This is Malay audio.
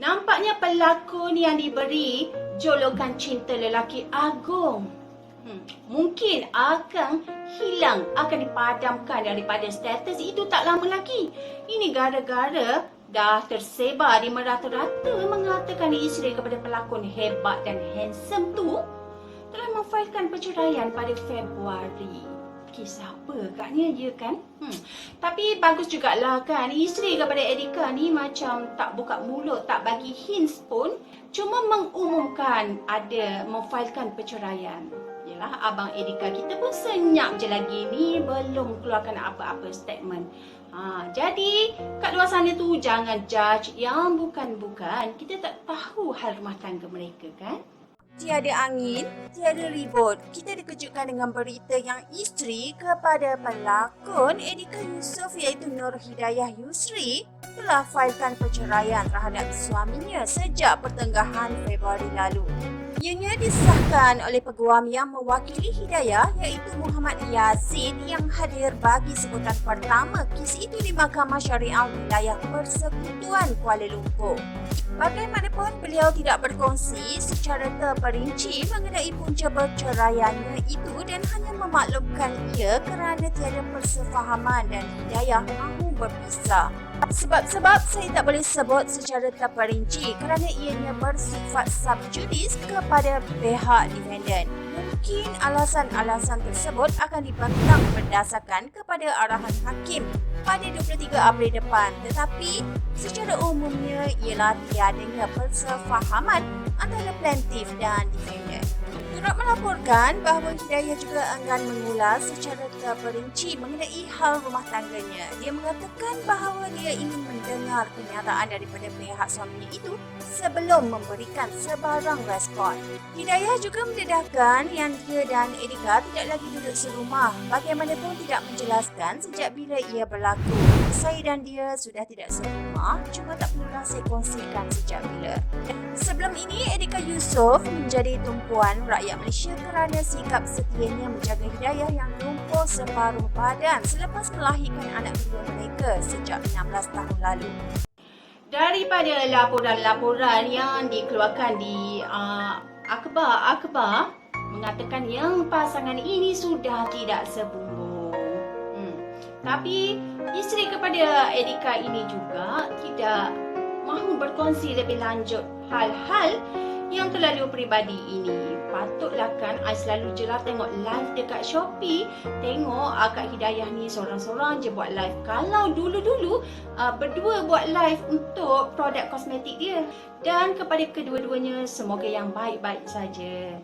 Nampaknya pelakon yang diberi jolokan cinta lelaki agung. Hmm, mungkin akan hilang, akan dipadamkan daripada status itu tak lama lagi. Ini gara-gara dah tersebar di merata-rata mengatakan isteri kepada pelakon hebat dan handsome tu telah memfailkan perceraian pada Februari. Kisah apa agaknya dia kan? Hmm. Tapi bagus jugalah kan isteri kepada Erika ni macam tak buka mulut, tak bagi hints pun. Cuma mengumumkan ada memfailkan perceraian. Yalah, abang Erika kita pun senyap je lagi ni belum keluarkan apa-apa statement. Ha, jadi kat luar sana tu jangan judge yang bukan-bukan. Kita tak tahu hal rumah tangga mereka kan? Tiada angin, tiada ribut. Kita dikejutkan dengan berita yang isteri kepada pelakon Edika Yusof iaitu Nur Hidayah Yusri telah failkan perceraian terhadap suaminya sejak pertengahan Februari lalu. Ianya disahkan oleh peguam yang mewakili Hidayah iaitu Muhammad Yazid yang hadir bagi sebutan pertama kes itu di Mahkamah Syariah Wilayah Persekutuan Kuala Lumpur. Bagaimanapun beliau tidak berkongsi secara terperinci mengenai punca perceraiannya itu dan hanya memaklumkan ia kerana tiada persefahaman dan hidayah mahu berpisah. Sebab-sebab saya tak boleh sebut secara terperinci kerana ianya bersifat subjudis kepada pihak defendant. Mungkin alasan-alasan tersebut akan dibantah berdasarkan kepada arahan hakim pada 23 April depan tetapi secara umumnya ialah tiadanya persefahaman antara plaintiff dan defendant. Turut melaporkan bahawa Hidayah juga enggan mengulas secara terperinci mengenai hal rumah tangganya. Dia mengatakan bahawa dia ingin mendengar kenyataan daripada pihak suaminya itu sebelum memberikan sebarang respon. Hidayah juga mendedahkan yang dia dan Erika tidak lagi duduk serumah. Bagaimanapun tidak menjelaskan sejak bila ia berlaku. Saya dan dia sudah tidak serumah, cuma tak perlulah saya kongsikan sejak bila. Sebelum ini, Erika Yusof menjadi tumpuan rakyat Malaysia kerana sikap setianya menjaga hidayah yang lumpuh separuh badan selepas melahirkan anak kedua mereka sejak 16 tahun lalu. Daripada laporan-laporan yang dikeluarkan di uh, akhbar-akhbar mengatakan yang pasangan ini sudah tidak sebumbung. Hmm. Tapi isteri kepada Erika ini juga tidak mahu berkongsi lebih lanjut hal-hal terlalu peribadi ini. Patutlah kan I selalu je lah tengok live dekat Shopee. Tengok akak Hidayah ni seorang-seorang je buat live. Kalau dulu-dulu uh, berdua buat live untuk produk kosmetik dia. Dan kepada kedua-duanya semoga yang baik-baik saja.